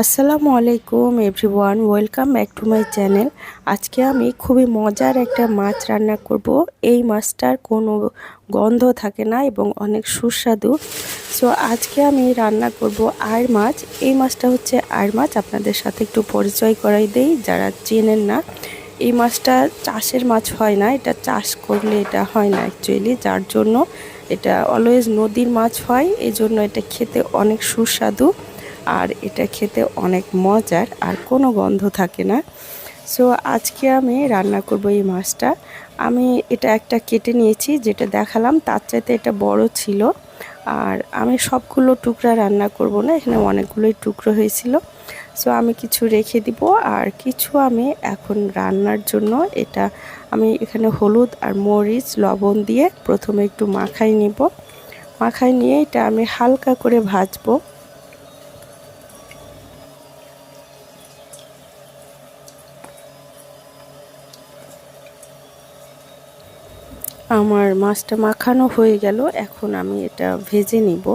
আসসালামু আলাইকুম everyone welcome back to my channel আজকে আমি খুবই মজার একটা মাছ রান্না করব। এই মাছটার কোনো গন্ধ থাকে না এবং অনেক সুস্বাদু। সো আজকে আমি রান্না করব আর মাছ। এই মাছটা হচ্ছে আয়ের মাছ। আপনাদের সাথে একটু পরিচয় করাই দেই, যারা চেনেন না। এই মাছটা চাষের মাছ হয় না। এটা চাষ করলে এটা হয় না অ্যাকচুয়ালি যার জন্য এটা অলওয়েজ নদীর মাছ হয়। এই জন্য এটা খেতে অনেক সুস্বাদু। আর এটা খেতে অনেক মজার আর কোনো গন্ধ থাকে না। সো আজকে আমি রান্না করব এই মাছটা। আমি এটা একটা কেটে নিয়েছি, যেটা দেখালাম, তার চাইতে এটা বড় ছিল। আর আমি সবগুলো টুকরা রান্না করব না, এখানে অনেকগুলোই টুকরো হয়েছিল। সো আমি কিছু রেখে দিব, আর কিছু আমি এখন রান্নার জন্য এটা আমি এখানে হলুদ আর মরিচ, লবণ দিয়ে প্রথমে একটু মাখাই নিব। মাখাই নিয়ে এটা আমি হালকা করে ভাজবো। আমার মাছটা মাখানো হয়ে গেল, এখন আমি এটা ভেজে নিব।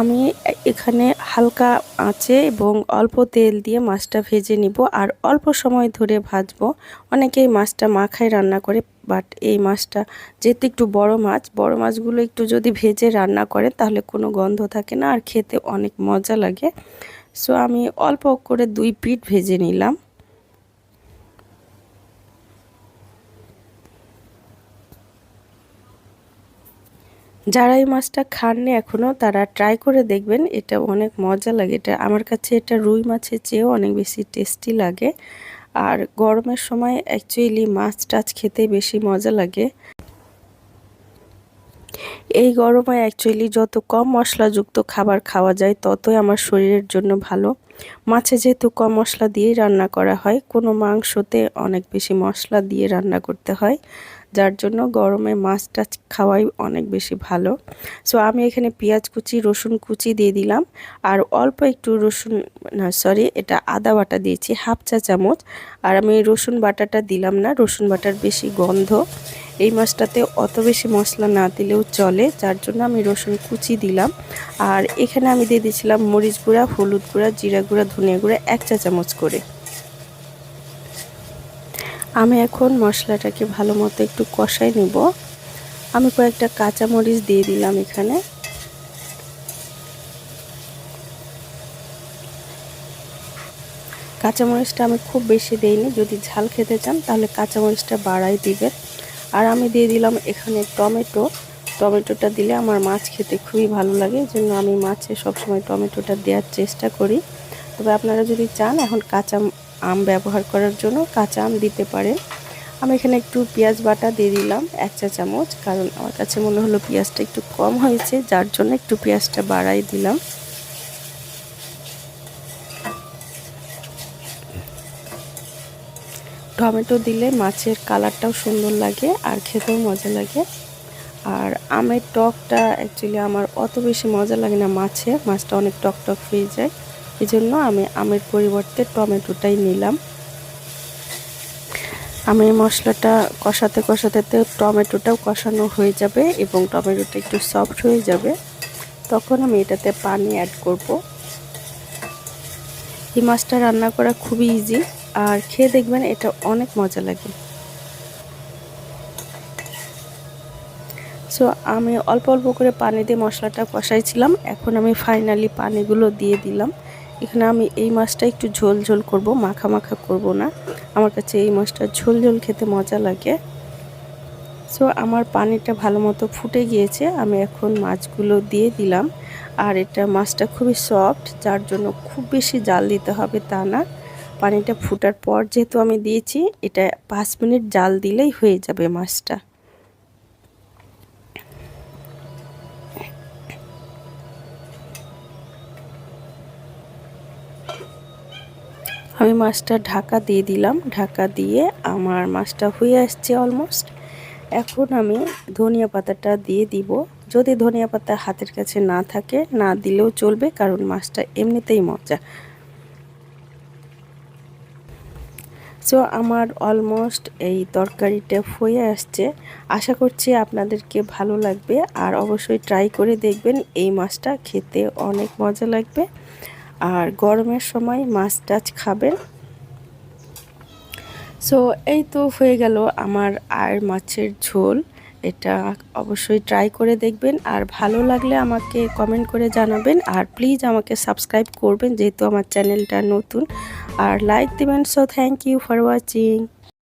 আমি এখানে হালকা আঁচে এবং অল্প তেল দিয়ে মাছটা ভেজে নিব আর অল্প সময় ধরে ভাজবো। অনেকেই মাছটা মাখায় রান্না করে বাট এই মাছটা যেহেতু একটু বড় মাছ, বড় মাছগুলো একটু যদি ভেজে রান্না করে তাহলে কোনো গন্ধ থাকে না আর খেতে অনেক মজা লাগে। সো আমি অল্প করে দুই পিঠ ভেজে নিলাম। যারা এই মাছটা খাননি এখনও তারা ট্রাই করে দেখবেন, এটা অনেক মজা লাগে। এটা আমার কাছে এটা রুই মাছের চেয়েও অনেক বেশি টেস্টি লাগে। আর গরমের সময় অ্যাকচুয়ালি মাছ টাছ খেতে বেশি মজা লাগে। এই গরমে অ্যাকচুয়ালি যত কম মশলাযুক্ত খাবার খাওয়া যায়, ততই আমার শরীরের জন্য ভালো। মাছে যেহেতু কম মশলা দিয়েই রান্না করা হয়, কোনো মাংসতে অনেক বেশি মশলা দিয়ে রান্না করতে হয়। যার জন্য গরমে মাছ টাছ খাওয়াই অনেক বেশি ভালো। সো আমি এখানে পেঁয়াজ কুচি, রসুন কুচি দিয়ে দিলাম। আর অল্প একটু রসুন, না সরি এটা আদা বাটা দিয়েছি, হাফ চা চামচ। আর আমি রসুন বাটাটা দিলাম না, রসুন বাটার বেশি গন্ধ। এই মাছটাতে অত বেশি মশলা না দিলেও চলে, যার জন্য আমি রসুন কুচি দিলাম। আর এখানে আমি দিয়ে দিয়েছিলাম মরিচ গুঁড়া, হলুদ গুঁড়া, জিরা গুঁড়া, ধনিয়া গুঁড়া, এক চা চামচ করে। আমি এখন মশলাটাকে ভালো মতো একটু কষাই নেব। আমি কয়েকটা কাঁচামরিচ দিয়ে দিলাম এখানে। কাঁচামরিচটা আমি খুব বেশি দেইনি, যদি ঝাল খেতে চান তাহলে কাঁচামরিচটা বাড়াই দিবেন। আর আমি দিয়ে দিলাম এখানে টমেটো। টমেটোটা দিলে আমার মাছ খেতে খুবই ভালো লাগে জন্য আমি মাছে সবসময় টমেটোটা দেওয়ার চেষ্টা করি। তবে আপনারা যদি চান এখন কাঁচা আম ব্যবহার করার জন্য কাঁচা আম দিতে পারেন। আমি এখানে একটু পেঁয়াজ বাটা দিয়ে দিলাম, এক চা চামচ, কারণ আমার কাছে মনে হলো পেঁয়াজটা একটু কম হয়েছে, যার জন্য একটু পেঁয়াজটা বাড়াই দিলাম। টমেটো দিলে মাছের কালারটাও সুন্দর লাগে আর খেতেও মজা লাগে। আর আমের টকটা অ্যাকচুয়ালি আমার অত বেশি মজা লাগে না মাছে, মাছটা অনেক টক টক হয়ে যায়। এই জন্য আমি আমের পরিবর্তে টমেটোটাই নিলাম। আমি মশলাটা কষাতে কষাতে টমেটোটাও কষানো হয়ে যাবে এবং টমেটোটা একটু সফট হয়ে যাবে। তখন আমি এটাতে পানি অ্যাড করব। এই মাছটা রান্না করা খুবই ইজি আর খেয়ে দেখবেন এটা অনেক মজা লাগে। সো আমি অল্প অল্প করে পানি দিয়ে মশলাটা কষাইছিলাম, এখন আমি ফাইনালি পানিগুলো দিয়ে দিলাম। এখানে আমি এই মাছটা একটু ঝোল ঝোল করব, মাখা মাখা করব না। আমার কাছে এই মাছটা ঝোল ঝোল খেতে মজা লাগে। সো আমার পানিটা ভালো মতো ফুটে গিয়েছে, আমি এখন মাছগুলো দিয়ে দিলাম। আর এটা মাছটা খুবই সফট যার জন্য খুব বেশি জাল দিতে হবে তা না। পানিটা ফুটার পর যেহেতু আমি দিয়েছি, এটা পাঁচ মিনিট জাল দিলেই হয়ে যাবে মাছটা। আমি মাছটা ঢাকা দিয়ে দিলাম। ঢাকা দিয়ে আমার মাছটা হয়ে আসছে অলমোস্ট এখন আমি ধনিয়া পাতাটা দিয়ে দিব। যদি ধনিয়া পাতা হাতের কাছে না থাকে, না দিলেও চলবে, কারণ মাছটা এমনিতেই মজা। সো আমার অলমোস্ট এই তরকারিটা হয়ে আসছে। আশা করছি আপনাদেরকে ভালো লাগবে, আর অবশ্যই ট্রাই করে দেখবেন এই মাছটা খেতে অনেক মজা লাগবে। আর গরমের সময় মাছ টাছ খাবেন। সো এই তো হয়ে গেল আমার আর মাছের ঝোল। এটা অবশ্যই ট্রাই করে দেখবেন আর ভালো লাগলে আমাকে কমেন্ট করে জানাবেন। আর প্লিজ আমাকে সাবস্ক্রাইব করবেন যেহেতু আমার চ্যানেলটা নতুন। আর লাইক দেবেন so thank you for watching